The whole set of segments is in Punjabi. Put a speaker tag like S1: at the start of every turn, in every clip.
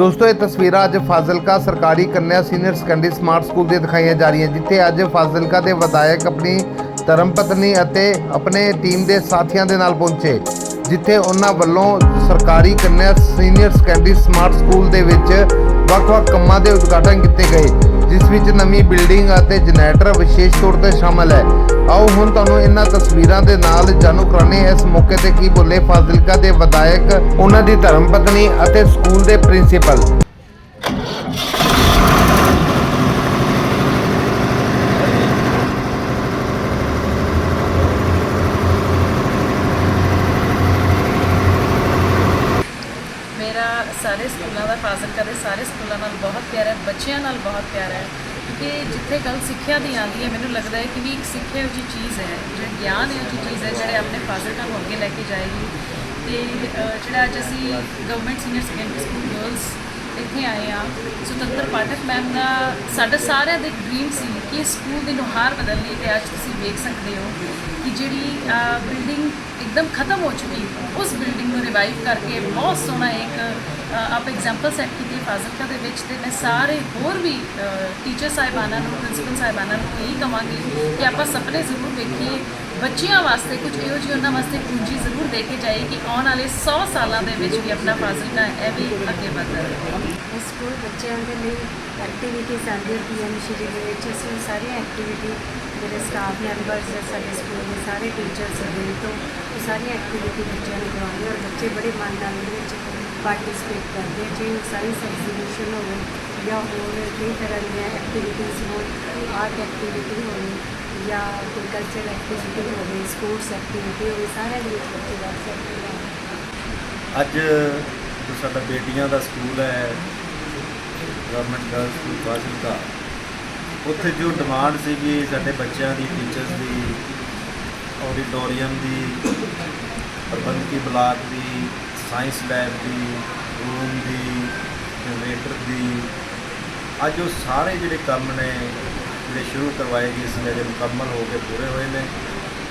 S1: ਦੋਸਤੋ, ਇਹ ਤਸਵੀਰਾਂ ਅੱਜ ਫਾਜ਼ਿਲਕਾ ਸਰਕਾਰੀ ਕੰਨਿਆ ਸੀਨੀਅਰ ਸੈਕੰਡਰੀ ਸਮਾਰਟ ਸਕੂਲ ਦੀਆਂ ਦਿਖਾਈਆਂ ਜਾ ਰਹੀਆਂ, ਜਿੱਥੇ ਅੱਜ ਫਾਜ਼ਿਲਕਾ ਦੇ ਵਿਧਾਇਕ ਆਪਣੀ ਧਰਮਪਤਨੀ ਅਤੇ ਆਪਣੇ ਟੀਮ ਦੇ ਸਾਥੀਆਂ ਦੇ ਨਾਲ ਪਹੁੰਚੇ, ਜਿੱਥੇ ਉਹਨਾਂ ਵੱਲੋਂ ਸਰਕਾਰੀ ਕੰਨਿਆ ਸੀਨੀਅਰ ਸੈਕੰਡਰੀ ਸਮਾਰਟ ਸਕੂਲ ਦੇ ਵਿੱਚ ਵੱਖ-ਵੱਖ ਕੰਮਾਂ ਦੇ ਉਦਘਾਟਨ ਕੀਤੇ ਗਏ। ਜਿਸ ਵਿੱਚ ਨਵੀਂ ਬਿਲਡਿੰਗ ਅਤੇ ਜਨਰੇਟਰ ਵਿਸ਼ੇਸ਼ ਤੌਰ ਤੇ ਸ਼ਾਮਲ ਹੈ। ਆਓ ਹੁਣ ਤੁਹਾਨੂੰ ਇਹਨਾਂ ਤਸਵੀਰਾਂ ਦੇ ਨਾਲ ਜਾਣੂ ਕਰਾਣੇ ਇਸ ਮੌਕੇ ਤੇ ਕੀ ਬੋਲੇ ਫਾਜ਼ਿਲਕਾ ਦੇ ਵਿਧਾਇਕ, ਉਹਨਾਂ ਦੀ ਧਰਮ ਪਤਨੀ ਅਤੇ ਸਕੂਲ ਦੇ ਪ੍ਰਿੰਸੀਪਲ
S2: ਮੇਰਾ ਸਾਰੇ ਸਕੂਲਾਂ ਦਾ, ਫਾਜ਼ਿਲਕਾ ਦੇ ਸਾਰੇ ਸਕੂਲਾਂ ਨਾਲ ਬਹੁਤ ਪਿਆਰ ਹੈ, ਬੱਚਿਆਂ ਨਾਲ ਬਹੁਤ ਪਿਆਰ ਹੈ, ਕਿਉਂਕਿ ਜਿੱਥੇ ਗੱਲ ਸਿੱਖਿਆ ਦੀ ਆਉਂਦੀ ਹੈ, ਮੈਨੂੰ ਲੱਗਦਾ ਹੈ ਕਿ ਵੀ ਇੱਕ ਸਿੱਖਿਆ ਜੀ ਚੀਜ਼ ਹੈ, ਜਿਹੜਾ ਗਿਆਨ ਹੈ, ਉਹ ਚੀਜ਼ ਹੈ, ਜਿਹੜੇ ਆਪਣੇ ਫਾਜ਼ਿਲਕਾ ਨੂੰ ਅੱਗੇ ਲੈ ਕੇ ਜਾਏਗੀ। ਤੇ ਜਿਹੜਾ ਅੱਜ ਅਸੀਂ government senior secondary school girls ਇੱਥੇ ਆਏ ਆ ਸੁਤੰਤਰ ਪਾਠਕ ਮੈਮ ਦਾ ਸਾਡਾ ਸਾਰਿਆਂ ਦਾ ਇੱਕ ਡ੍ਰੀਮ ਸੀ ਕਿ ਸਕੂਲ ਦੀ ਨੁਹਾਰ ਬਦਲਣੀ ਤੇ ਅੱਜ ਤੁਸੀਂ ਵੇਖ ਸਕਦੇ ਹੋ ਕਿ ਜਿਹੜੀ ਬਿਲਡਿੰਗ ਇੱਕਦਮ ਖਤਮ ਹੋ ਚੁੱਕੀ ਉਸ ਬਿਲਡਿੰਗ ਨੂੰ ਰਿਵਾਈਵ ਕਰਕੇ ਬਹੁਤ ਸੋਹਣਾ ਇੱਕ ਐਗਜ਼ਾਮਪਲ ਸੈੱਟ ਕੀਤੀ ਫਾਜ਼ਿਲਕਾ ਦੇ ਵਿੱਚ ਤੇ ਮੈਂ ਸਾਰੇ ਹੋਰ ਵੀ ਟੀਚਰ ਸਾਹਿਬਾਨਾਂ ਨੂੰ ਪ੍ਰਿੰਸੀਪਲ ਸਾਹਿਬਾਨਾਂ ਨੂੰ ਇਹੀ ਕਹਾਂਗੀ ਕਿ ਆਪਾਂ ਸੁਪਨੇ ਜ਼ਰੂਰ ਦੇਖੀਏ ਬੱਚਿਆਂ ਵਾਸਤੇ ਕੁਝ ਇਹੋ ਜਿਹੀ ਉਹਨਾਂ ਵਾਸਤੇ ਪੂੰਜੀ ਜ਼ਰੂਰ ਦੇ ਕੇ ਜਾਈਏ ਕਿ ਆਉਣ ਵਾਲੇ 100 ਸਾਲਾਂ ਦੇ ਵਿੱਚ ਵੀ ਆਪਣਾ ਫਾਜ਼ਿਲਕਾ ਇਹ ਵੀ ਅੱਗੇ ਵਧਦਾ ਰਹੇ
S3: ਇਸ ਸਕੂਲ ਬੱਚਿਆਂ ਦੇ ਲਈ ਐਕਟੀਵਿਟੀਜ਼ ਆਉਂਦੀਆਂ ਪੀਐਮ ਸ਼੍ਰੀ ਦੇ ਵਿੱਚ ਅਸੀਂ ਸਾਰੀਆਂ ਐਕਟੀਵਿਟੀ ਜਿਹੜੇ ਸਟਾਫ ਮੈਂਬਰਸ ਹੈ ਸਾਡੇ ਸਕੂਲ ਦੇ ਸਾਰੇ ਟੀਚਰਸ ਦੇ ਤੋਂ ਉਹ ਸਾਰੀਆਂ ਐਕਟੀਵਿਟੀ ਬੱਚਿਆਂ ਨੂੰ ਕਰਵਾਉਂਦੇ ਔਰ ਬੱਚੇ ਬੜੇ ਮਨ ਨਾਲ ਵਿੱਚ ਪਾਰਟਿਸਿਪੇਟ ਕਰਦੇ ਹੈ ਸਾਇੰਸ ਐਗਜ਼ੀਬਿਸ਼ਨ ਹੋਵੇ ਜਾਂ ਹੋਰ ਕਈ ਤਰ੍ਹਾਂ ਦੀਆਂ ਐਕਟੀਵਿਟੀਜ਼ ਹੋਣ ਆਰਟ ਐਕਟੀਵਿਟੀ ਹੋਵੇ ਜਾਂ ਕੋਈ ਕਲਚਰਲ ਐਕਟੀਵਿਟੀ ਹੋਵੇ ਸਪੋਰਟਸ ਐਕਟੀਵਿਟੀ ਹੋਵੇ, ਸਾਰਿਆਂ ਦੇ ਵਿੱਚ ਬੱਚੇ ਵੱਧ ਸਕਦੇ ਹਨ
S4: ਅੱਜ ਜੋ ਸਾਡਾ ਬੇਟੀਆਂ ਦਾ ਸਕੂਲ ਹੈ ਗਵਰਨਮੈਂਟ ਗਰਲਸ ਸਕੂਲ ਫਾਜ਼ਿਲਕਾ ਉੱਥੇ ਜੋ ਡਿਮਾਂਡ ਸੀਗੀ ਸਾਡੇ ਬੱਚਿਆਂ ਦੀ ਟੀਚਰਸ ਦੀ ਆਡੀਟੋਰੀਅਮ ਦੀ, ਪ੍ਰਬੰਧਕੀ ਬਲਾਕ ਦੀ ਸਾਇੰਸ ਲੈਬ ਦੀ, ਰੂਮ ਦੀ ਜਨਰੇਟਰ ਦੀ, ਅੱਜ ਉਹ ਸਾਰੇ ਜਿਹੜੇ ਕੰਮ ਨੇ, ਜਿਹੜੇ ਸ਼ੁਰੂ ਕਰਵਾਏ ਗਏ ਸੀ, ਜਿਹੜੇ ਮੁਕੰਮਲ ਹੋ ਕੇ ਪੂਰੇ ਹੋਏ ਨੇ,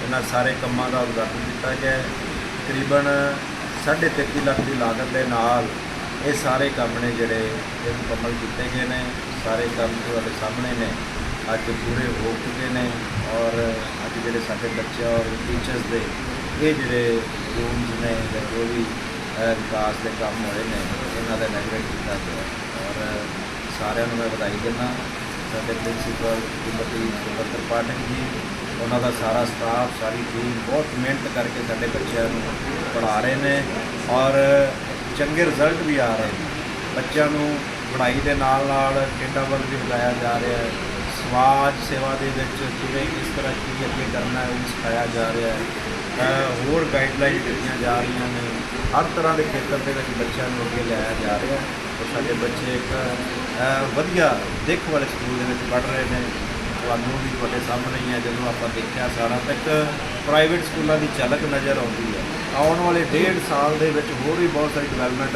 S4: ਇਹਨਾਂ ਸਾਰੇ ਕੰਮਾਂ ਦਾ ਉਦਘਾਟਨ ਕੀਤਾ ਗਿਆ ਹੈ। ਤਕਰੀਬਨ 3.5 ਲੱਖ ਦੀ ਲਾਗਤ ਦੇ ਨਾਲ ਇਹ ਸਾਰੇ ਕੰਮ ਨੇ ਜਿਹੜੇ ਇਹ ਮੁਕੰਮਲ ਕੀਤੇ ਗਏ ਨੇ ਸਾਰੇ ਕੰਮ ਤੁਹਾਡੇ ਸਾਹਮਣੇ ਨੇ ਅੱਜ ਪੂਰੇ ਹੋ ਚੁੱਕੇ ਨੇ ਔਰ ਅੱਜ ਜਿਹੜੇ ਸਾਡੇ ਬੱਚੇ ਔਰ ਟੀਚਰਸ ਦੇ, ਇਹ ਜਿਹੜੇ ਰੂਮਸ ਨੇ ਜਾਂ ਜੋ ਵੀ ਵਿਕਾਸ ਦੇ ਕੰਮ ਹੋਏ ਨੇ, ਇਹਨਾਂ ਦਾ ਇਨੈਗਰੇਟ ਕੀਤਾ ਗਿਆ। ਔਰ ਸਾਰਿਆਂ ਨੂੰ ਮੈਂ ਵਧਾਈ ਦਿੰਦਾ ਸਾਡੇ ਪ੍ਰਿੰਸੀਪਲ ਸ਼੍ਰੀਮਤੀ ਸੁਪੰਦਰ ਪਾਠਕ ਜੀ, ਉਹਨਾਂ ਦਾ ਸਾਰਾ ਸਟਾਫ ਸਾਰੀ ਟੀਮ ਬਹੁਤ ਮਿਹਨਤ ਕਰਕੇ ਸਾਡੇ ਬੱਚਿਆਂ ਨੂੰ ਪੜ੍ਹਾ ਰਹੇ ਨੇ। ਔਰ, ਚੰਗੇ ਰਿਜ਼ਲਟ ਵੀ ਆ ਰਹੇ ਨੇ। ਬੱਚਿਆਂ ਨੂੰ ਪੜ੍ਹਾਈ ਦੇ ਨਾਲ ਨਾਲ ਖੇਡਾਂ ਵੱਲ ਵੀ ਲਗਾਇਆ ਜਾ ਰਿਹਾ ਹੈ। ਸਮਾਜ ਸੇਵਾ ਦੇ ਵਿੱਚ ਕਿਵੇਂ ਕਿਸ ਤਰ੍ਹਾਂ ਕੀ ਅੱਗੇ ਕਰਨਾ ਹੈ ਉਹ ਸਿਖਾਇਆ ਜਾ ਰਿਹਾ ਹੈ। ਹੋਰ ਗਾਈਡਲਾਈਨ ਦਿੱਤੀਆਂ ਜਾ ਰਹੀਆਂ ਨੇ। ਹਰ ਤਰ੍ਹਾਂ ਦੇ ਖੇਤਰ ਦੇ ਵਿੱਚ ਬੱਚਿਆਂ ਨੂੰ ਅੱਗੇ ਲਿਆਇਆ ਜਾ ਰਿਹਾ ਤੇ ਸਾਡੇ ਬੱਚੇ ਇੱਕ ਵਧੀਆ ਦਿੱਖ ਵਾਲੇ ਸਕੂਲ ਦੇ ਵਿੱਚ ਪੜ੍ਹ ਰਹੇ ਨੇ। ਤੁਹਾਨੂੰ ਵੀ ਤੁਹਾਡੇ ਸਾਹਮਣੇ ਹੀ ਹੈ, ਜਦੋਂ ਆਪਾਂ ਦੇਖਿਆ ਸਾਰਾ ਤੱਕ ਪ੍ਰਾਈਵੇਟ ਸਕੂਲਾਂ ਦੀ ਝਲਕ ਨਜ਼ਰ ਆਉਂਦੀ ਹੈ। ਆਉਣ ਵਾਲੇ ਡੇਢ ਸਾਲ ਦੇ ਵਿੱਚ ਹੋਰ ਵੀ ਬਹੁਤ ਸਾਰੀ ਡਿਵੈਲਪਮੈਂਟ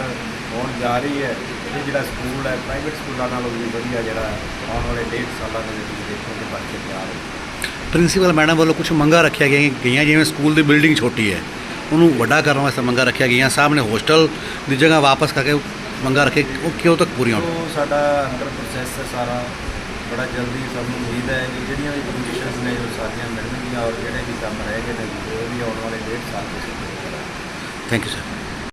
S4: ਹੋਣ ਜਾ ਰਹੀ ਹੈ। ਇਹ ਜਿਹੜਾ ਸਕੂਲ ਹੈ ਪ੍ਰਾਈਵੇਟ ਸਕੂਲਾਂ ਨਾਲੋਂ ਵੀ ਵਧੀਆ ਜਿਹੜਾ ਆਉਣ ਵਾਲੇ ਡੇਢ ਸਾਲਾਂ ਦੇ ਵਿੱਚ ਵੀ ਦੇਖੋ ਕਿ ਬਣ ਕੇ ਤਿਆਰ ਹੈ
S5: ਪ੍ਰਿੰਸੀਪਲ ਮੈਡਮ ਵੱਲੋਂ ਕੁਝ ਮੰਗਾਂ ਰੱਖਿਆ ਗਈਆਂ ਗਈਆਂ ਜਿਵੇਂ ਸਕੂਲ ਦੀ ਬਿਲਡਿੰਗ ਛੋਟੀ ਹੈ। ਉਹਨੂੰ ਵੱਡਾ ਕਰਨ ਵਾਸਤੇ ਮੰਗਾਂ ਰੱਖਿਆ ਗਈਆਂ। ਸਾਹਮਣੇ ਹੋਸਟਲ ਦੀ ਜਗ੍ਹਾ ਵਾਪਸ ਕਰਕੇ ਮੰਗਾਂ ਰੱਖੇ। ਉਹ ਕਿਉਂ ਤੱਕ ਪੂਰੀਆਂ ਹੋਣ?
S4: ਸਾਡਾ ਅੰਦਰ ਪ੍ਰੋਸੈਸ ਹੈ ਸਾਰਾ। ਬੜਾ ਜਲਦੀ ਸਾਨੂੰ ਉਮੀਦ ਹੈ ਕਿ ਜਿਹੜੀਆਂ ਵੀ ਕੰਡੀਸ਼ਨਸ ਨੇ ਉਹ ਸਾਰੀਆਂ ਮਿਲਣਗੀਆਂ ਔਰ ਜਿਹੜੇ ਵੀ ਕੰਮ ਰਹਿ ਗਏ ਨੇ ਉਹ ਵੀ ਆਉਣ ਵਾਲੇ ਡੇਢ ਸਾਲ ਵਿੱਚ ਪੂਰੇ ਕਰਾਂਗੇ
S5: ਥੈਂਕ ਯੂ ਸਰ